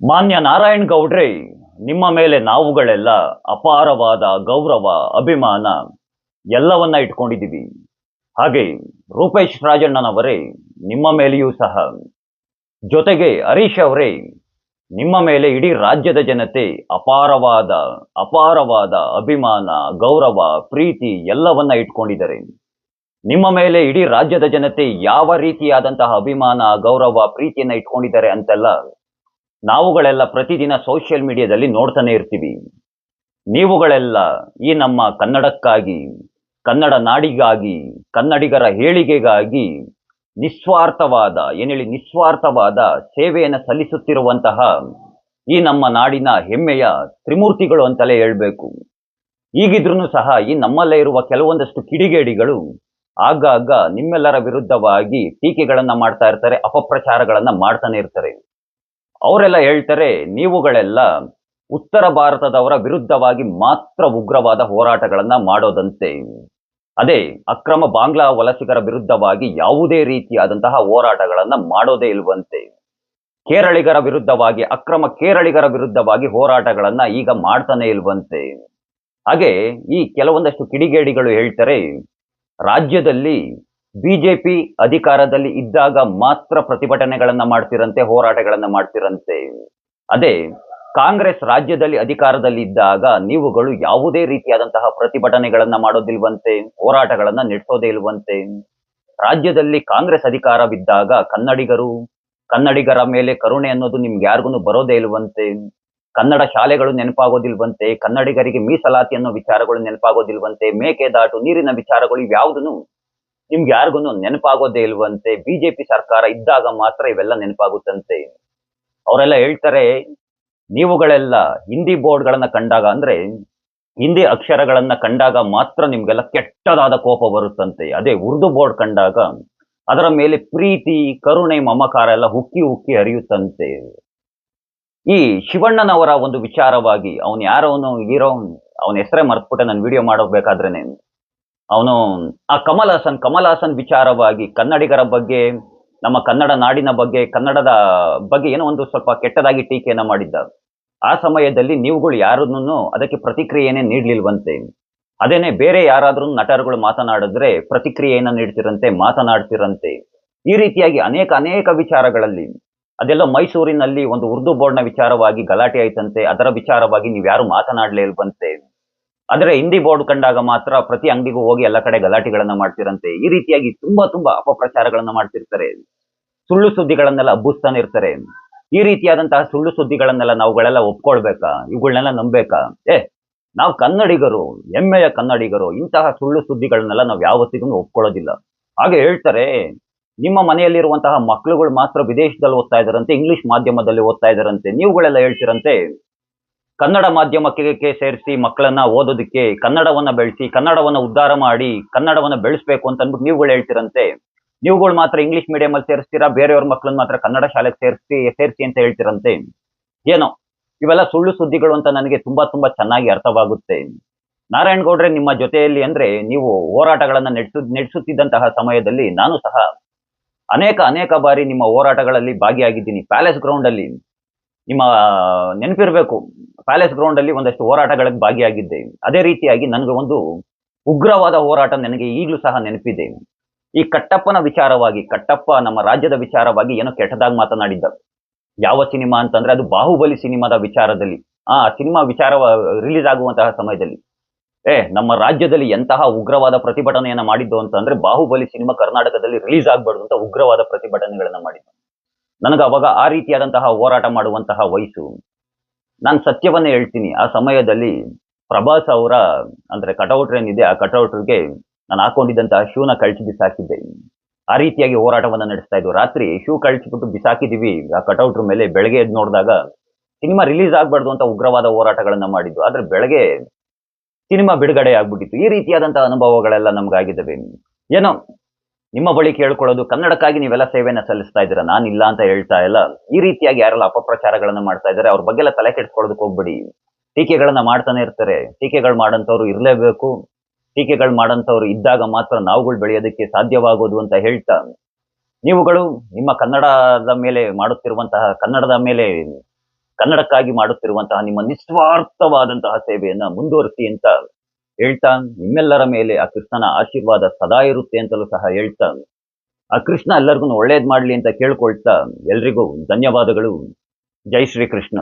ಮಾನ್ಯ ನಾರಾಯಣ್ ಗೌಡ್ರೆ, ನಿಮ್ಮ ಮೇಲೆ ನಾವುಗಳೆಲ್ಲ ಅಪಾರವಾದ ಗೌರವ, ಅಭಿಮಾನ ಎಲ್ಲವನ್ನ ಇಟ್ಕೊಂಡಿದ್ದೀವಿ. ಹಾಗೆ ರೂಪೇಶ್ ರಾಜಣ್ಣನವರೇ, ನಿಮ್ಮ ಮೇಲೆಯೂ ಸಹ. ಜೊತೆಗೆ ಹರೀಶ್ ಅವರೇ, ನಿಮ್ಮ ಮೇಲೆ ಇಡೀ ರಾಜ್ಯದ ಜನತೆ ಅಪಾರವಾದ ಅಪಾರವಾದ ಅಭಿಮಾನ, ಗೌರವ, ಪ್ರೀತಿ ಎಲ್ಲವನ್ನ ಇಟ್ಕೊಂಡಿದ್ದಾರೆ. ನಿಮ್ಮ ಮೇಲೆ ಇಡೀ ರಾಜ್ಯದ ಜನತೆ ಯಾವ ರೀತಿಯಾದಂತಹ ಅಭಿಮಾನ, ಗೌರವ, ಪ್ರೀತಿಯನ್ನ ಇಟ್ಕೊಂಡಿದ್ದಾರೆ ಅಂತೆಲ್ಲ ನಾವುಗಳೆಲ್ಲ ಪ್ರತಿದಿನ ಸೋಷಿಯಲ್ ಮೀಡಿಯಾದಲ್ಲಿ ನೋಡ್ತಾನೆ ಇರ್ತೀವಿ. ನೀವುಗಳೆಲ್ಲ ಈ ನಮ್ಮ ಕನ್ನಡಕ್ಕಾಗಿ, ಕನ್ನಡ ನಾಡಿಗಾಗಿ, ಕನ್ನಡಿಗರ ಹೇಳಿಗೆಗಾಗಿ ನಿಸ್ವಾರ್ಥವಾದ ಏನೇಳಿ ನಿಸ್ವಾರ್ಥವಾದ ಸೇವೆಯನ್ನು ಸಲ್ಲಿಸುತ್ತಿರುವಂತಹ ಈ ನಮ್ಮ ನಾಡಿನ ಹೆಮ್ಮೆಯ ತ್ರಿಮೂರ್ತಿಗಳು ಅಂತಲೇ ಹೇಳಬೇಕು. ಈಗಿದ್ರೂ ಸಹ ಈ ನಮ್ಮಲ್ಲೇ ಇರುವ ಕೆಲವೊಂದಷ್ಟು ಕಿಡಿಗೇಡಿಗಳು ಆಗಾಗ ನಿಮ್ಮೆಲ್ಲರ ವಿರುದ್ಧವಾಗಿ ಟೀಕೆಗಳನ್ನ ಮಾಡ್ತಾ ಇರ್ತಾರೆ, ಅಪಪ್ರಚಾರಗಳನ್ನ ಮಾಡ್ತಾನೆ ಇರ್ತಾರೆ. ಅವರೆಲ್ಲ ಹೇಳ್ತಾರೆ, ನೀವುಗಳೆಲ್ಲ ಉತ್ತರ ಭಾರತದವರ ವಿರುದ್ಧವಾಗಿ ಮಾತ್ರ ಉಗ್ರವಾದ ಹೋರಾಟಗಳನ್ನ ಮಾಡೋದಂತೆ. ಅದೇ, ಅಕ್ರಮ ಬಾಂಗ್ಲಾ ವಲಸಿಗರ ವಿರುದ್ಧವಾಗಿ ಯಾವುದೇ ರೀತಿಯಾದಂತಹ ಹೋರಾಟಗಳನ್ನ ಮಾಡೋದೇ ಇಲ್ವಂತೆ. ಕೇರಳಿಗರ ವಿರುದ್ಧವಾಗಿ, ಅಕ್ರಮ ಕೇರಳಿಗರ ವಿರುದ್ಧವಾಗಿ ಹೋರಾಟಗಳನ್ನ ಈಗ ಮಾಡ್ತಾನೆ ಇಲ್ವಂತೆ. ಹಾಗೆ ಈ ಕೆಲವೊಂದಷ್ಟು ಕಿಡಿಗೇಡಿಗಳು ಹೇಳ್ತಾರೆ, ರಾಜ್ಯದಲ್ಲಿ ಬಿಜೆಪಿ ಅಧಿಕಾರದಲ್ಲಿ ಇದ್ದಾಗ ಮಾತ್ರ ಪ್ರತಿಭಟನೆಗಳನ್ನ ಮಾಡ್ತಿರಂತೆ, ಹೋರಾಟಗಳನ್ನ ಮಾಡ್ತಿರಂತೆ. ಅದೇ, ಕಾಂಗ್ರೆಸ್ ರಾಜ್ಯದಲ್ಲಿ ಅಧಿಕಾರದಲ್ಲಿ ಇದ್ದಾಗ ನೀವುಗಳು ಯಾವುದೇ ರೀತಿಯಾದಂತಹ ಪ್ರತಿಭಟನೆಗಳನ್ನ ಮಾಡೋದಿಲ್ವಂತೆ, ಹೋರಾಟಗಳನ್ನ ನಡೆಸೋದೇ ಇಲ್ವಂತೆ. ರಾಜ್ಯದಲ್ಲಿ ಕಾಂಗ್ರೆಸ್ ಅಧಿಕಾರವಿದ್ದಾಗ ಕನ್ನಡಿಗರು, ಕನ್ನಡಿಗರ ಮೇಲೆ ಕರುಣೆ ಅನ್ನೋದು ನಿಮ್ಗೆ ಯಾರಿಗೂ ಬರೋದೇ ಇಲ್ವಂತೆ. ಕನ್ನಡ ಶಾಲೆಗಳು ನೆನಪಾಗೋದಿಲ್ವಂತೆ, ಕನ್ನಡಿಗರಿಗೆ ಮೀಸಲಾತಿ ಅನ್ನೋ ವಿಚಾರಗಳು ನೆನಪಾಗೋದಿಲ್ವಂತೆ ಮೇಕೆದಾಟು ನೀರಿನ ವಿಚಾರಗಳು ಇವ್ಯಾವುದನ್ನು ನಿಮ್ಗೆ ಯಾರಿಗೂ ನೆನಪಾಗೋದೇ ಇಲ್ವಂತೆ ಬಿಜೆಪಿ ಸರ್ಕಾರ ಇದ್ದಾಗ ಮಾತ್ರ ಇವೆಲ್ಲ ನೆನಪಾಗುತ್ತಂತೆ. ಅವರೆಲ್ಲ ಹೇಳ್ತಾರೆ, ನೀವುಗಳೆಲ್ಲ ಹಿಂದಿ ಬೋರ್ಡ್ಗಳನ್ನ ಕಂಡಾಗ ಅಂದ್ರೆ ಹಿಂದಿ ಅಕ್ಷರಗಳನ್ನ ಕಂಡಾಗ ಮಾತ್ರ ನಿಮ್ಗೆಲ್ಲ ಕೆಟ್ಟದಾದ ಕೋಪ ಬರುತ್ತಂತೆ. ಅದೇ ಉರ್ದು ಬೋರ್ಡ್ ಕಂಡಾಗ ಅದರ ಮೇಲೆ ಪ್ರೀತಿ, ಕರುಣೆ, ಮಮಕಾರ ಎಲ್ಲ ಹುಕ್ಕಿ ಹುಕ್ಕಿ ಹರಿಯುತ್ತಂತೆ. ಈ ಶಿವಣ್ಣನವರ ಒಂದು ವಿಚಾರವಾಗಿ, ಅವನು ಯಾರವನು ಹೀರೋ, ಅವನ ಹೆಸರೇ ಮರ್ತ್ಬಿಟ್ಟೆ, ನಾನು ವಿಡಿಯೋ ಮಾಡೋಬೇಕಾದ್ರೇನೆ ಅವನು ಆ ಕಮಲ್ ಹಾಸನ್ ಕಮಲ್ ಹಾಸನ್ ವಿಚಾರವಾಗಿ ಕನ್ನಡಿಗರ ಬಗ್ಗೆ, ನಮ್ಮ ಕನ್ನಡ ನಾಡಿನ ಬಗ್ಗೆ, ಕನ್ನಡದ ಬಗ್ಗೆ ಏನೋ ಒಂದು ಸ್ವಲ್ಪ ಕೆಟ್ಟದಾಗಿ ಟೀಕೆಯನ್ನು ಮಾಡಿದ್ದ. ಆ ಸಮಯದಲ್ಲಿ ನೀವುಗಳು ಯಾರನ್ನೂ ಅದಕ್ಕೆ ಪ್ರತಿಕ್ರಿಯೆನೇ ನೀಡಲಿಲ್ವಂತೆ. ಅದೇನೆ ಬೇರೆ ಯಾರಾದ್ರೂ ನಟರುಗಳು ಮಾತನಾಡಿದ್ರೆ ಪ್ರತಿಕ್ರಿಯೆಯನ್ನು ನೀಡ್ತಿರಂತೆ, ಮಾತನಾಡ್ತಿರಂತೆ. ಈ ರೀತಿಯಾಗಿ ಅನೇಕ ಅನೇಕ ವಿಚಾರಗಳಲ್ಲಿ, ಅದೆಲ್ಲ ಮೈಸೂರಿನಲ್ಲಿ ಒಂದು ಉರ್ದು ಬೋರ್ಡ್ನ ವಿಚಾರವಾಗಿ ಗಲಾಟೆ ಆಯ್ತಂತೆ, ಅದರ ವಿಚಾರವಾಗಿ ನೀವು ಯಾರು ಮಾತನಾಡ್ಲೇ ಇಲ್ವಂತೆ. ಆದರೆ ಹಿಂದಿ ಬೋರ್ಡ್ ಕಂಡಾಗ ಮಾತ್ರ ಪ್ರತಿ ಅಂಗಡಿಗೂ ಹೋಗಿ ಎಲ್ಲ ಕಡೆ ಗಲಾಟೆಗಳನ್ನ ಮಾಡ್ತಿರಂತೆ. ಈ ರೀತಿಯಾಗಿ ತುಂಬಾ ತುಂಬಾ ಅಪಪ್ರಚಾರಗಳನ್ನ ಮಾಡ್ತಿರ್ತಾರೆ. ಸುಳ್ಳು ಸುದ್ದಿಗಳನ್ನೆಲ್ಲ ಹಬ್ಬಿಸ್ತಾನೆ ಇರ್ತಾರೆ. ಈ ರೀತಿಯಾದಂತಹ ಸುಳ್ಳು ಸುದ್ದಿಗಳನ್ನೆಲ್ಲ ನಾವುಗಳೆಲ್ಲ ಒಪ್ಕೊಳ್ಬೇಕಾ? ಇವುಗಳನ್ನೆಲ್ಲ ನಂಬೇಕಾ? ಏ, ನಾವು ಕನ್ನಡಿಗರು, ಹೆಮ್ಮೆಯ ಕನ್ನಡಿಗರು, ಇಂತಹ ಸುಳ್ಳು ಸುದ್ದಿಗಳನ್ನೆಲ್ಲ ನಾವು ಯಾವತ್ತಿಗೂ ಒಪ್ಕೊಳ್ಳೋದಿಲ್ಲ. ಹಾಗೆ ಹೇಳ್ತಾರೆ, ನಿಮ್ಮ ಮನೆಯಲ್ಲಿರುವಂತಹ ಮಕ್ಕಳುಗಳು ಮಾತ್ರ ವಿದೇಶದಲ್ಲಿ ಓದ್ತಾ ಇದಾರಂತೆ ಇಂಗ್ಲಿಷ್ ಮಾಧ್ಯಮದಲ್ಲಿ ಓದ್ತಾ ಇದಾರಂತೆ ನೀವುಗಳೆಲ್ಲ ಹೇಳ್ತಿರಂತೆ. ಕನ್ನಡ ಮಾಧ್ಯಮಕ್ಕೆ ಸೇರಿಸಿ ಮಕ್ಕಳನ್ನ ಓದೋದಕ್ಕೆ ಕನ್ನಡವನ್ನ ಬೆಳೆಸಿ, ಕನ್ನಡವನ್ನ ಉದ್ಧಾರ ಮಾಡಿ, ಕನ್ನಡವನ್ನ ಬೆಳೆಸ್ಬೇಕು ಅಂತ ನೀವುಗಳು ಹೇಳ್ತಿರಂತೆ. ನೀವುಗಳು ಮಾತ್ರ ಇಂಗ್ಲಿಷ್ ಮೀಡಿಯಂ ಅಲ್ಲಿ ಸೇರಿಸ್ತೀರಾ, ಬೇರೆಯವ್ರ ಮಕ್ಕಳನ್ನ ಮಾತ್ರ ಕನ್ನಡ ಶಾಲೆಗೆ ಸೇರಿಸಿ ಸೇರಿಸಿ ಅಂತ ಹೇಳ್ತಿರಂತೆ. ಏನೋ, ಇವೆಲ್ಲ ಸುಳ್ಳು ಸುದ್ದಿಗಳು ಅಂತ ನನಗೆ ತುಂಬಾ ತುಂಬಾ ಚೆನ್ನಾಗಿ ಅರ್ಥವಾಗುತ್ತೆ. ನಾರಾಯಣ್ ಗೌಡ್ರೆ, ನಿಮ್ಮ ಜೊತೆಯಲ್ಲಿ ಅಂದ್ರೆ ನೀವು ಹೋರಾಟಗಳನ್ನ ನಡೆಸು, ನಡೆಸುತ್ತಿದ್ದಂತಹ ಸಮಯದಲ್ಲಿ ನಾನು ಸಹ ಅನೇಕ ಅನೇಕ ಬಾರಿ ನಿಮ್ಮ ಹೋರಾಟಗಳಲ್ಲಿ ಭಾಗಿಯಾಗಿದ್ದೀನಿ. ಪ್ಯಾಲೇಸ್ ಗ್ರೌಂಡ್ ಅಲ್ಲಿ ನಿಮ್ಮ ನೆನಪಿರಬೇಕು, ಪ್ಯಾಲೇಸ್ ಗ್ರೌಂಡ್ ಅಲ್ಲಿ ಒಂದಷ್ಟು ಹೋರಾಟಗಳಿಗೆ ಭಾಗಿಯಾಗಿದ್ದೆ. ಅದೇ ರೀತಿಯಾಗಿ ನನಗೆ ಒಂದು ಉಗ್ರವಾದ ಹೋರಾಟ ನನಗೆ ಈಗಲೂ ಸಹ ನೆನಪಿದೆ. ಈ ಕಟ್ಟಪ್ಪನ ವಿಚಾರವಾಗಿ, ಕಟ್ಟಪ್ಪ ನಮ್ಮ ರಾಜ್ಯದ ವಿಚಾರವಾಗಿ ಏನೋ ಕೆಟ್ಟದಾಗಿ ಮಾತನಾಡಿದ್ದ ಯಾವ ಸಿನಿಮಾ ಅಂತಂದ್ರೆ ಅದು ಬಾಹುಬಲಿ ಸಿನಿಮಾದ ವಿಚಾರದಲ್ಲಿ, ಆ ಸಿನಿಮಾ ವಿಚಾರ ರಿಲೀಸ್ ಆಗುವಂತಹ ಸಮಯದಲ್ಲಿ. ಏ, ನಮ್ಮ ರಾಜ್ಯದಲ್ಲಿ ಎಂತಹ ಉಗ್ರವಾದ ಪ್ರತಿಭಟನೆಯನ್ನ ಮಾಡಿದ್ದು ಅಂತಂದ್ರೆ ಬಾಹುಬಲಿ ಸಿನಿಮಾ ಕರ್ನಾಟಕದಲ್ಲಿ ರಿಲೀಸ್ ಆಗ್ಬಾರ್ದು ಅಂತ ಉಗ್ರವಾದ ಪ್ರತಿಭಟನೆಗಳನ್ನ ಮಾಡಿದ್ದು. ನನಗೆ ಅವಾಗ ಆ ರೀತಿಯಾದಂತಹ ಹೋರಾಟ ಮಾಡುವಂತಹ ವಯಸ್ಸು. ನಾನು ಸತ್ಯವನ್ನೇ ಹೇಳ್ತೀನಿ, ಆ ಸಮಯದಲ್ಲಿ ಪ್ರಭಾಸ್ ಅವರ, ಅಂದ್ರೆ ಕಟೌಟ್ ಏನಿದೆ ಆ ಕಟೌಟ್ಗೆ ನಾನು ಹಾಕೊಂಡಿದ್ದಂತಹ ಶೂನ ಕಳ್ಚಿ ಬಿಸಾಕಿದ್ದೆ. ಆ ರೀತಿಯಾಗಿ ಹೋರಾಟವನ್ನು ನಡೆಸ್ತಾ ಇದ್ವು. ರಾತ್ರಿ ಶೂ ಕಳ್ಸಿಬಿಟ್ಟು ಬಿಸಾಕಿದೀವಿ. ಆ ಕಟೌಟ್ರ ಮೇಲೆ ಬೆಳಗ್ಗೆ ಎದ್ದು ನೋಡಿದಾಗ ಸಿನಿಮಾ ರಿಲೀಸ್ ಆಗಬಾರ್ದು ಅಂತ ಉಗ್ರವಾದ ಹೋರಾಟಗಳನ್ನ ಮಾಡಿದ್ದು ಆದ್ರೆ ಬೆಳಗ್ಗೆ ಸಿನಿಮಾ ಬಿಡುಗಡೆ ಆಗ್ಬಿಟ್ಟಿತ್ತು. ಈ ರೀತಿಯಾದಂತಹ ಅನುಭವಗಳೆಲ್ಲ ನಮ್ಗಾಗಿದ್ದಾವೆ. ಏನೋ ನಿಮ್ಮ ಬಳಿ ಕೇಳ್ಕೊಳ್ಳೋದು ಕನ್ನಡಕ್ಕಾಗಿ ನೀವೆಲ್ಲ ಸೇವೆಯನ್ನು ಸಲ್ಲಿಸ್ತಾ ಇದ್ದೀರಾ? ನಾನು ಇಲ್ಲ ಅಂತ ಹೇಳ್ತಾ ಇಲ್ಲ. ಈ ರೀತಿಯಾಗಿ ಯಾರೆಲ್ಲ ಅಪಪ್ರಚಾರಗಳನ್ನು ಮಾಡ್ತಾ ಇದ್ದಾರೆ, ಅವ್ರ ಬಗ್ಗೆ ಎಲ್ಲ ತಲೆ ಕೆಡಿಸ್ಕೊಳ್ಳೋದಕ್ಕೆ ಹೋಗ್ಬೇಡಿ. ಟೀಕೆಗಳನ್ನ ಮಾಡ್ತಾನೆ ಇರ್ತಾರೆ. ಟೀಕೆಗಳು ಮಾಡೋಂಥವ್ರು ಇರಲೇಬೇಕು. ಟೀಕೆಗಳು ಮಾಡೋಂಥವ್ರು ಇದ್ದಾಗ ಮಾತ್ರ ನಾವುಗಳು ಬೆಳೆಯೋದಕ್ಕೆ ಸಾಧ್ಯವಾಗೋದು ಅಂತ ಹೇಳ್ತಾ. ನೀವುಗಳು ನಿಮ್ಮ ಕನ್ನಡದ ಮೇಲೆ ಮಾಡುತ್ತಿರುವಂತಹ, ಕನ್ನಡದ ಮೇಲೆ ಕನ್ನಡಕ್ಕಾಗಿ ಮಾಡುತ್ತಿರುವಂತಹ ನಿಮ್ಮ ನಿಸ್ವಾರ್ಥವಾದಂತಹ ಸೇವೆಯನ್ನ ಮುಂದುವರಿಸಿ ಅಂತ ಹೇಳ್ತಾ ನಿಮ್ಮೆಲ್ಲರ ಮೇಲೆ ಆ ಕೃಷ್ಣನ ಆಶೀರ್ವಾದ ಸದಾ ಇರುತ್ತೆ ಅಂತಲೂ ಸಹ ಹೇಳ್ತಾ ಆ ಕೃಷ್ಣ ಎಲ್ಲರಿಗೂ ಒಳ್ಳೇದು ಮಾಡಲಿ ಅಂತ ಕೇಳ್ಕೊಳ್ತಾ ಎಲ್ರಿಗೂ ಧನ್ಯವಾದಗಳು. ಜೈ ಶ್ರೀ ಕೃಷ್ಣ